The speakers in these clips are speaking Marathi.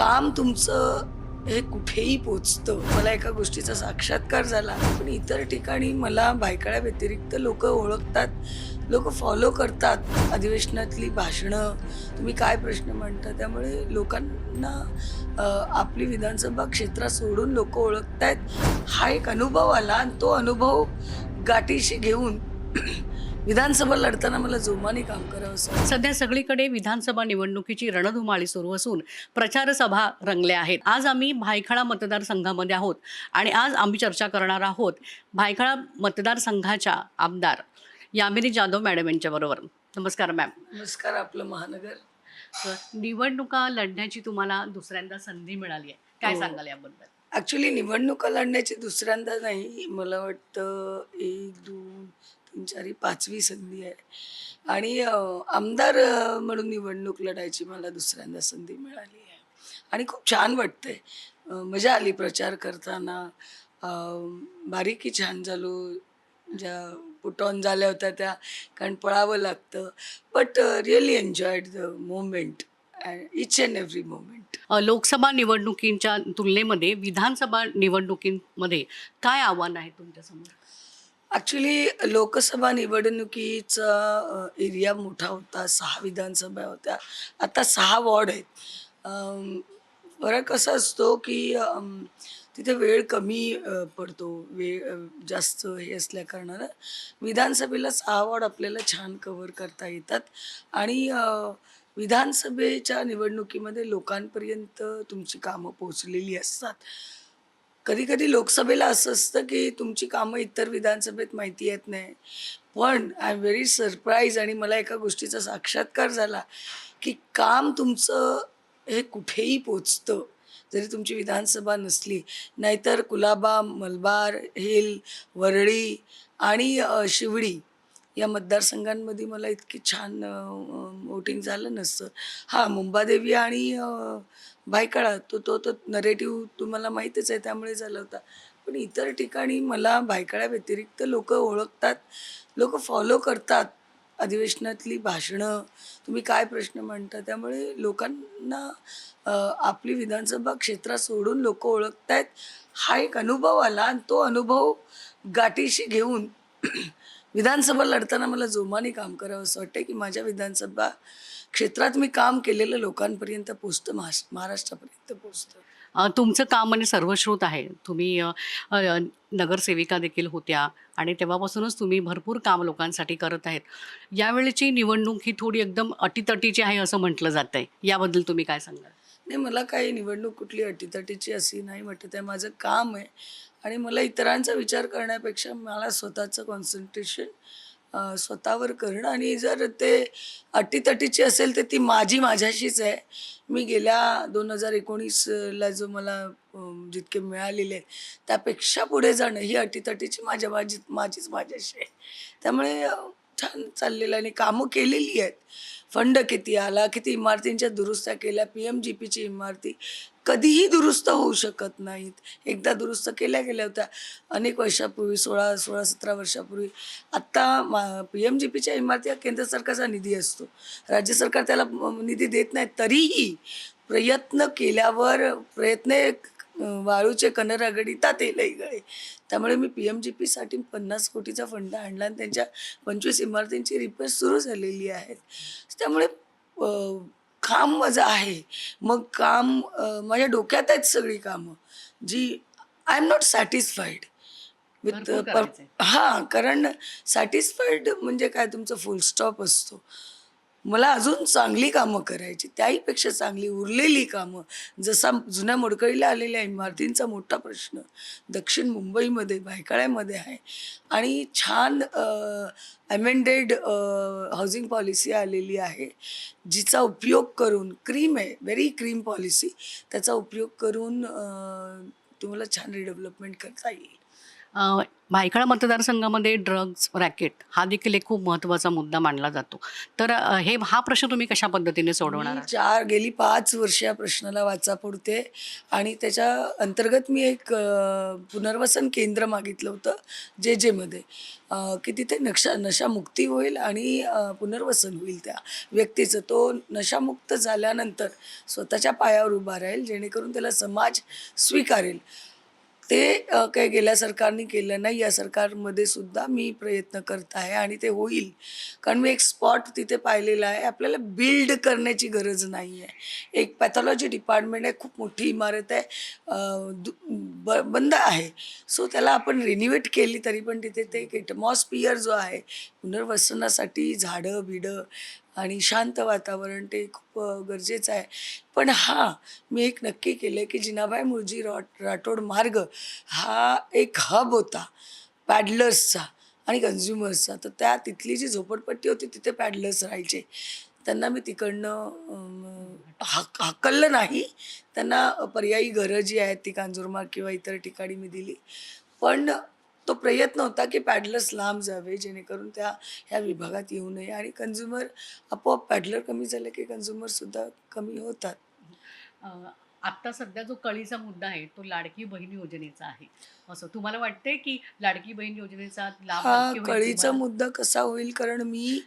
काम तुमचं हे कुठेही पोचतं. मला एका गोष्टीचा साक्षात्कार झाला. पण इतर ठिकाणी मला भायखळ्या व्यतिरिक्त लोक ओळखतात लोक फॉलो करतात. अधिवेशनातली भाषणं तुम्ही काय प्रश्न म्हणता त्यामुळे लोकांना आपली विधानसभा क्षेत्रात सोडून लोक ओळखत आहेत हा एक अनुभव आला. आणि तो अनुभव गाठीशी घेऊन विधानसभा लढताना मला जोमाने काम करावं असं. सध्या सगळीकडे विधानसभा निवडणुकीची रणधुमाळी सुरू असून प्रचार सभा रंगल्या आहेत. आज आम्ही भायखळा मतदारसंघामध्ये आहोत आणि आज आम्ही चर्चा करणार आहोत भायखळा मतदारसंघाच्या आमदार यामिनी जाधव मॅडम यांच्याबरोबर नमस्कार मॅम. नमस्कार आपलं महानगर. निवडणुका लढण्याची तुम्हाला दुसऱ्यांदा संधी मिळाली आहे. काय हो. सांगाल याबद्दल? ॲक्च्युली निवडणुका लढण्याची दुसऱ्यांदा नाही. मला वाटतं एक दोन तीन ही पाचवी संधी आहे. आणि आमदार म्हणून निवडणूक लढायची मला दुसऱ्यांदा संधी मिळाली आहे. आणि खूप छान वाटतंय. मजा आली प्रचार करताना. बारीकी छान झालो. ज्या पुटॉन झाल्या होत्या त्या कारण पळावं लागतं but really enjoyed the moment each and every moment Lok Sabha निवडणुकींच्या तुलनेमध्ये विधानसभा निवडणुकीमध्ये काय आव्हान आहे तुमच्यासमोर? ॲक्च्युली लोकसभा निवडणुकीचा एरिया मोठा होता. सहा विधानसभा होत्या. आता सहा वॉर्ड आहेत. अम, फरक असा असतो की अम, तिथे वेळ कमी अ, पडतो. वेळ अ, जास्त हे असल्या कारणानं विधानसभेला सहा वॉर्ड आपल्याला छान कव्हर करता येतात. आणि अ, विधानसभेच्या निवडणुकीमध्ये लोकांपर्यंत तुमची कामं पोचलेली असतात. कधी कधी लोकसभेला असं असतं की तुमची कामं इतर विधानसभेत माहिती येत नाही. पण आय एम व्हेरी सरप्राईज आणि मला एका गोष्टीचा साक्षात्कार झाला की काम तुमचं हे कुठेही पोचतं. जरी तुमची विधानसभा नसली नाहीतर कुलाबा मलबार हिल वरळी आणि शिवडी या मतदारसंघांमध्ये मला इतकी छान वोटिंग झालं नसतं. हां मुंबादेवी आणि भायकाळा तो तो तर नरेटिव्ह तुम्हाला माहीतच आहे त्यामुळे झाला होता. पण इतर ठिकाणी मला भायखळ्या व्यतिरिक्त लोक ओळखतात लोक फॉलो करतात. अधिवेशनातली भाषणं तुम्ही काय प्रश्न म्हणता त्यामुळे लोकांना आपली विधानसभा क्षेत्रात सोडून लोक ओळखत आहेत हा एक अनुभव आला आणि तो अनुभव गाठीशी घेऊन विधानसभा लढताना मला जोमाने काम करावं असं वाटतं की माझ्या विधानसभा क्षेत्रात मी काम केलेलं लोकांपर्यंत पोचतं महाश महाराष्ट्रापर्यंत पोचतं तुमचं काम म्हणजे सर्वश्रुत आहे. तुम्ही नगरसेविका देखील होत्या आणि तेव्हापासूनच तुम्ही भरपूर काम लोकांसाठी करत आहेत. यावेळेची निवडणूक ही थोडी एकदम अटीतटीची आहे असं म्हटलं जात आहे याबद्दल तुम्ही काय सांगाल? नाही मला काही निवडणूक कुठली अटीतटीची अशी नाही वाटत आहे. माझं काम आहे आणि मला इतरांचा विचार करण्यापेक्षा मला स्वतःचं कॉन्सन्ट्रेशन स्वतःवर करणं आणि जर ते अटीतटीची असेल तर ती माझी माझ्याशीच आहे. मी गेल्या दोन हजार एकोणीसला जो मला जितके मिळालेले त्यापेक्षा पुढे जाणं ही अटीतटीची माझ्या माझी माझीच माझ्याशी आहे. त्यामुळे छान चाललेलं आहे आणि कामं केलेली आहेत. फंड किती आला किती इमारतींच्या दुरुस्त्या केल्या पी एम जी पीची इमारती. कधीही दुरुस्त होऊ शकत नाहीत. एकदा दुरुस्त केल्या गेल्या होत्या. अनेक वर्षापूर्वी सोळा सोळा सतरा वर्षापूर्वी आत्ता मा पी एम जी पीच्या इमारती हा केंद्र सरकारचा निधी असतो. राज्य सरकार त्याला निधी देत नाही. तरीही प्रयत्न केल्यावर प्रयत्न वाळूचे कणर रगडितात येलही गळे. त्यामुळे मी पी एम जी पीसाठी पन्नास कोटीचा फंड आणला आणि त्यांच्या पंचवीस इमारतींची रिपेअर सुरू झालेली आहेत त्यामुळे काम माझं आहे. मग काम माझ्या डोक्यात आहेत सगळी कामं जी I am not satisfied with. हां कारण सॅटिस्फाईड म्हणजे काय तुमचं फुल स्टॉप असतो. मला अजून चांगली कामं करायची त्याहीपेक्षा चांगली उरलेली कामं. जसा जुन्या मोडकळीला आलेल्या इमारतींचा मोठा प्रश्न दक्षिण मुंबईमध्ये भायखळ्यामध्ये आहे. आणि छान अमेंडेड हाऊसिंग पॉलिसी आलेली आहे जिचा उपयोग करून क्रीम आहे व्हेरी क्रीम पॉलिसी त्याचा उपयोग करून तुम्हाला छान रिडेव्हलपमेंट करता येईल. भायखळा मतदारसंघामध्ये ड्रग्ज रॅकेट हा देखील एक खूप महत्त्वाचा मुद्दा मानला जातो. तर हे हा प्रश्न तुम्ही कशा पद्धतीने सोडवणार? चार गेली पाच वर्ष या प्रश्नाला वाचा फोडते आणि त्याच्या अंतर्गत मी एक पुनर्वसन केंद्र मागितलं होतं जे जेमध्ये की तिथे नक्षा नशामुक्ती होईल आणि पुनर्वसन होईल त्या व्यक्तीचं. तो नशामुक्त झाल्यानंतर स्वतःच्या पायावर उभा राहील जेणेकरून त्याला समाज स्वीकारेल. ते काय काही गेल्या सरकारने केलं नाही या सरकारमध्ये सुद्धा मी प्रयत्न करत आहे आणि ते होईल. कारण मी एक स्पॉट तिथे पाहिलेला आहे. आपल्याला बिल्ड करण्याची गरज नाही आहे. एक पॅथॉलॉजी डिपार्टमेंट आहे खूप मोठी इमारत आहे दु- ब बंद आहे. सो त्याला आपण रिन्युएट केली तरी पण तिथे ते एक एटमॉस्फियर जो आहे पुनर्वसनासाठी झाडं बिडं आणि शांत वातावरण ते खूप गरजेचं आहे. पण हां मी एक नक्की केलं की जिनाबाई मुळजी रॉट राठोड मार्ग हा एक हब होता. पॅडलर्सचा आणि कन्झ्युमर्सचा तर त्या तिथली जी झोपडपट्टी होती तिथे पॅडलर्स राहायचे. त्यांना मी तिकडनं हक हकललं नाही. त्यांना पर्यायी घरं जी आहेत ती कांजूरमार्ग किंवा इतर ठिकाणी मी दिली. पण तो प्रयत्न होता की पॅडलर्स लांब जावे जेणेकरून त्या ह्या विभागात येऊ नये. आणि कन्झ्युमर आपोआप पॅडलर कमी झाले की कन्झ्युमरसुद्धा कमी होतात. आत्ता सध्या जो कळीचा मुद्दा आहे तो लाडकी बहीण योजनेचा आहे. असं तुम्हाला वाटते की लाडकी बहीण योजनेचा लाभ हा होईल कळीचा तुम्हाला? मुद्दा कसा होईल? कारण मी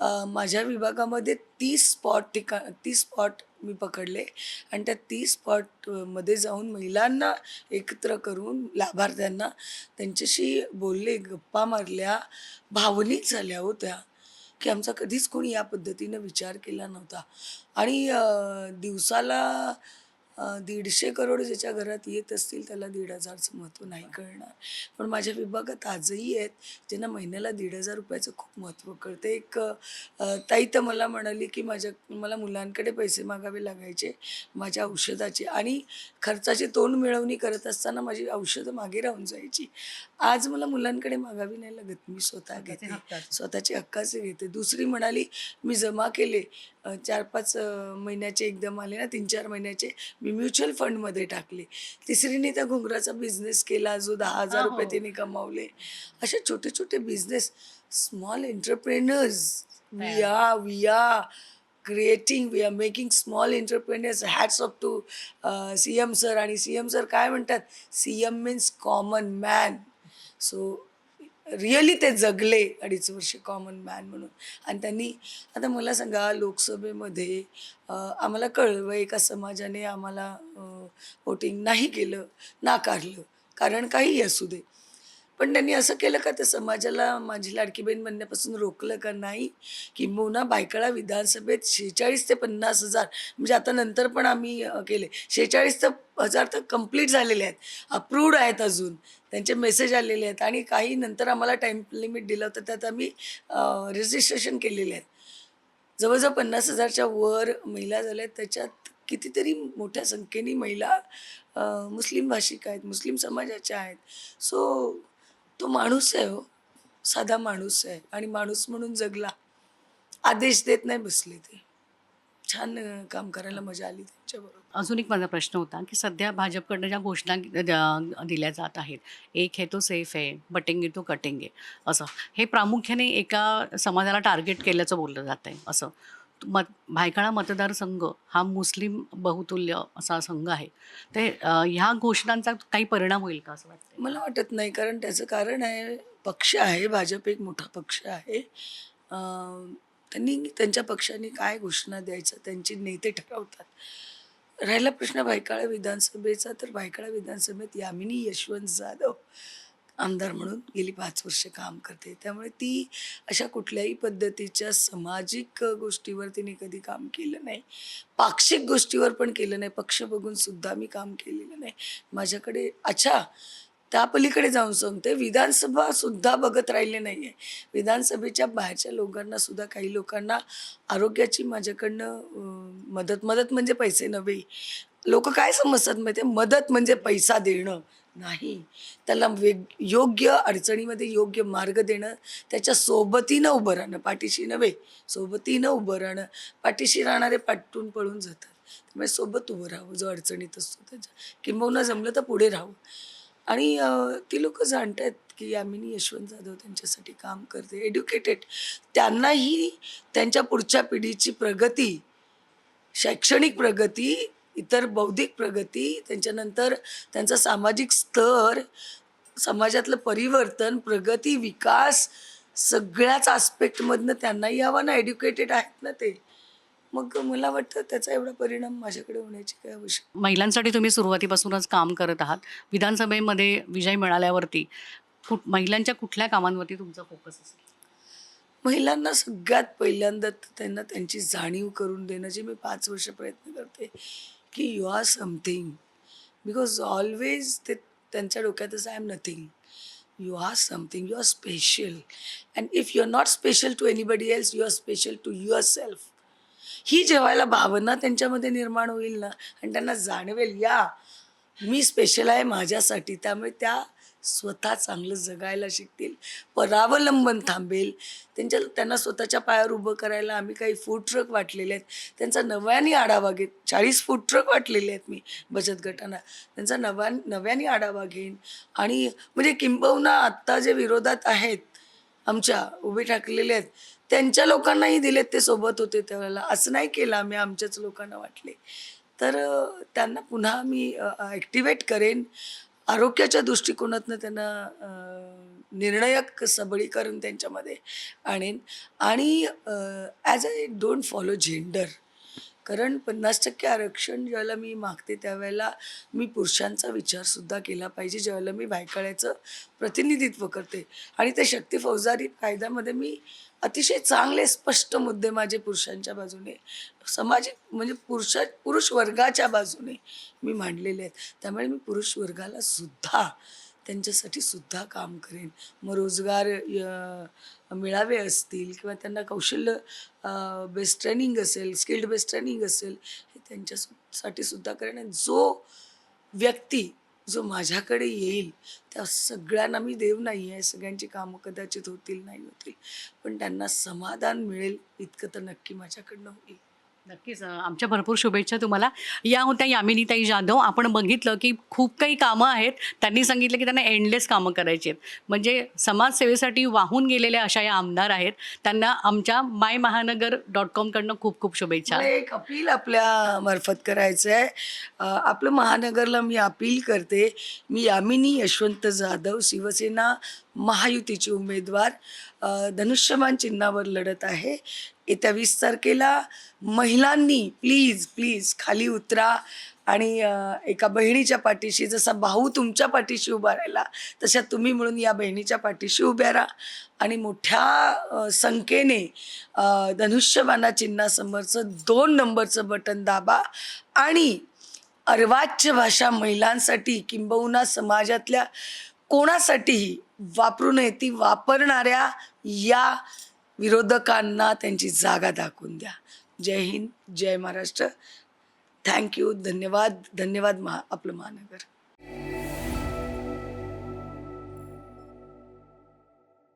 अ, माझ्या विभागामध्ये तीस स्पॉट ठिका तीस स्पॉट मी पकडले आणि त्या तीस स्पॉटमध्ये जाऊन महिलांना एकत्र करून लाभार्थ्यांना त्यांच्याशी बोलले गप्पा मारल्या भावनिक झाल्या होत्या की आमचा कधीच कोणी या पद्धतीनं विचार केला नव्हता. आणि अ, दिवसाला दीडशे करोड ज्याच्या घरात येत असतील त्याला दीड हजारचं महत्त्व नाही कळणार. पण माझ्या विभागात आजही आहेत ज्यांना महिन्याला दीड हजार रुपयाचं खूप महत्त्व कळतं. एक ताई तर मला म्हणाली की माझ्या मला मुलांकडे पैसे मागावे लागायचे माझ्या औषधाचे आणि खर्चाची तोंड मिळवणी करत असताना माझी औषधं मागे राहून जायची. आज मला मुलांकडे मागावी नाही लागत मी स्वतः घेते. स्वतःचे हक्काचे घेते. दुसरी म्हणाली मी जमा केले चार पाच महिन्याचे एकदम आले ना तीन चार महिन्याचे मी म्युच्युअल फंडमध्ये टाकले. तिसरीने त्या घुंगराचा बिझनेस केला जो दहा हजार रुपये हो. तिने कमावले. असे छोटे छोटे business small entrepreneurs we. Are we are creating we are making small entrepreneurs hats off to C M sir. आणि सी एम सर काय म्हणतात? C M means common man. So really ते जगले अडीच वर्ष कॉमन मॅन म्हणून. आणि त्यांनी आता मला सांगा लोकसभेमध्ये आम्हाला कळलं एका समाजाने आम्हाला वोटिंग नाही केलं नाकारलं? कारण काहीही असू दे. पण त्यांनी असं केलं का त्या समाजाला माझी लाडकी बहीण म्हणण्यापासून रोखलं का नाही? किंबहुना बायकळा विधानसभेत शेहेचाळीस ते पन्नास हजार म्हणजे आता नंतर पण आम्ही केले. शेहेचाळीस तर हजार तर कंप्लीट झालेले आहेत. अप्रूव्ड आहेत अजून. त्यांचे मेसेज आलेले आहेत आणि काही नंतर आम्हाला टाईम लिमिट दिलं होतं त्यात आम्ही रजिस्ट्रेशन केलेले आहेत. जवळजवळ पन्नास हजारच्या वर महिला झाल्या आहेत. त्याच्यात कितीतरी मोठ्या संख्येने महिला मुस्लिम भाषिक आहेत मुस्लिम समाजाच्या आहेत. सो तो माणूस आहे हो. साधा माणूस आहे. आणि माणूस म्हणून जगला. आदेश देत नाही बसले ते. छान काम करायला मजा आली त्यांच्याबरोबर अजून एक माझा प्रश्न होता की सध्या भाजपकडनं ज्या घोषणा दिल्या जात आहेत एक है तो सेफ आहे बटेंगे तो कटेंगे असं. हे प्रामुख्याने एका समाजाला टार्गेट केल्याचं बोललं जात आहे असं. मत भायखळा मतदारसंघ हा मुस्लिम बहुतुल्य असा संघ आहे. ते ह्या घोषणांचा काही परिणाम होईल का असं वाटतं मला वाटत नाही कारण त्याचं कारण आहे पक्ष आहे भाजप एक मोठा पक्ष आहे. त्यांनी त्यांच्या पक्षाने काय घोषणा द्यायचं त्यांचे नेते ठरवतात. राहिला प्रश्न भायखळा विधानसभेचा तर भायखळा विधानसभेत यामिनी यशवंत जाधव आमदार म्हणून गेली पाच वर्ष काम करते. त्यामुळे ती अशा कुठल्याही पद्धतीच्या सामाजिक गोष्टीवर तिने कधी काम केलं नाही. पाक्षिक गोष्टीवर पण केलं नाही. पक्ष बघून सुद्धा मी काम केलेलं नाही. माझ्याकडे अच्छा त्या पलीकडे जाऊन सांगते. विधानसभा सुद्धा बघत राहिले नाही आहे विधानसभेच्या बाहेरच्या लोकांना सुद्धा काही लोकांना आरोग्याची माझ्याकडनं मदत मदत म्हणजे पैसे नव्हे. लोक काय समजतात माहिती मदत म्हणजे पैसा देणं. नाही. त्याला वेग योग्य अडचणीमध्ये योग्य मार्ग देणं त्याच्या सोबतीनं उभं राहणं पाठीशी नव्हे सोबतीनं उभं राहणं. पाठीशी राहणारे पाठून पळून जातात. त्यामुळे सोबत उभं राहावं जो अडचणीत असतो त्याच्या. किंबहुना जमलं तर पुढे राहावं. आणि ती लोक जाणतात की यामिनी यशवंत जाधव त्यांच्यासाठी काम करते एड्युकेटेड. त्यांनाही त्यांच्या पुढच्या पिढीची प्रगती शैक्षणिक प्रगती इतर बौद्धिक प्रगती त्यांच्यानंतर त्यांचा सामाजिक स्तर समाजातलं परिवर्तन प्रगती विकास सगळ्याच आस्पेक्टमधनं त्यांनाही हवं ना एड्युकेटेड आहेत ना ते. मग मला वाटतं त्याचा एवढा परिणाम माझ्याकडे होण्याची काय आवश्यक महिलांसाठी तुम्ही सुरुवातीपासूनच काम करत आहात. विधानसभेमध्ये विजय मिळाल्यावरती कुठ महिलांच्या कुठल्या कामांवरती तुमचा फोकस असेल? महिलांना सगळ्यात पहिल्यांदा त्यांना त्यांची जाणीव करून देणं जे मी पाच वर्ष प्रयत्न करते. की you are something because always ते त्यांच्या डोक्यात असं I am nothing you are something you are special and if you are not special to anybody else you are special to yourself ही जेवायला भावना त्यांच्यामध्ये निर्माण होईल ना? आणि त्यांना जाणवेल या मी स्पेशल आहे माझ्यासाठी. त्यामुळे त्या स्वतः चांगलं जगायला शिकतील परावलंबन थांबेल. त्यांच्या त्यांना स्वतःच्या पायावर उभं करायला आम्ही काही फूड ट्रक वाटलेले आहेत. त्यांचा नव्याने आढावा घेत चाळीस फूड ट्रक वाटलेले आहेत मी बचत गटांना. त्यांचा नव्या नव्याने आढावा घेईन. आणि म्हणजे किंबहुना आत्ता जे विरोधात आहेत आमच्या उभे ठाकलेले आहेत त्यांच्या लोकांनाही दिलेत ते सोबत होते त्यावेळेला. असं नाही केलं आम्ही आमच्याच लोकांना वाटले. तर त्यांना पुन्हा मी ॲक्टिवेट करेन. आरोग्याच्या दृष्टिकोनातनं त्यांना निर्णायक सबळीकरण त्यांच्यामध्ये आणेन. आणि as a don't follow gender कारण पन्नास टक्के आरक्षण ज्यावेळेला मी मागते त्यावेळेला मी पुरुषांचा विचारसुद्धा केला पाहिजे. ज्यावेळेला मी भायखळ्याचं प्रतिनिधित्व करते. आणि ते शक्ती फौजदारी कायद्यामध्ये मी अतिशय चांगले स्पष्ट मुद्दे माझे पुरुषांच्या बाजूने. सामाजिक म्हणजे पुरुषा पुरुष वर्गाच्या बाजूने मी मांडलेले आहेत. त्यामुळे मी पुरुष वर्गाला सुद्धा त्यांच्यासाठी सुद्धा काम करेन. मग रोजगार य- मिळावे असतील किंवा त्यांना कौशल्य बेस्ट ट्रेनिंग असेल स्किल्ड बेस्ट ट्रेनिंग असेल हे त्यांच्यासाठी सुद्धा करेन. आणि जो व्यक्ती जो माझ्याकडे येईल त्या सगळ्यांना मी देव नाही आहे. सगळ्यांची कामं कदाचित होतील नाही होतील. पण त्यांना समाधान मिळेल इतकं तर नक्की माझ्याकडनं होईल. नक्कीच आमच्या भरपूर शुभेच्छा तुम्हाला. या होत्या यामिनीताई जाधव. आपण बघितलं की खूप काही कामं आहेत. त्यांनी सांगितलं की त्यांना एंडलेस कामं करायची आहेत. म्हणजे समाजसेवेसाठी वाहून गेलेल्या अशा या आमदार आहेत. त्यांना आमच्या माय महानगर डॉट कॉमकडनं खूप खूप शुभेच्छा. एक अपील आपल्या मार्फत करायचं आहे आपलं महानगरला मी अपील करते. मी यामिनी यशवंत जाधव शिवसेना महायुतीची उमेदवार. धनुष्यमान चिन्हावर लढत आहे. येत्या वीस तारखेला महिलांनी प्लीज प्लीज खाली उतरा. आणि एका बहिणीच्या पाठीशी जसा भाऊ तुमच्या पाठीशी उभा राहिला तशा तुम्ही म्हणून या बहिणीच्या पाठीशी उभ्या राहा. आणि मोठ्या संख्येने अं, धनुष्यबाणा चिन्हासमोरचं दोन नंबरचं बटन दाबा. आणि अर्वाच्य भाषा महिलांसाठी किंबहुना समाजातल्या कोणासाठीही वापरू नये ती वापरणाऱ्या या विरोधकांना त्यांची जागा दाखवून द्या. जय हिंद जय महाराष्ट्र. थँक्यू धन्यवाद धन्यवाद महा आपलं महानगर.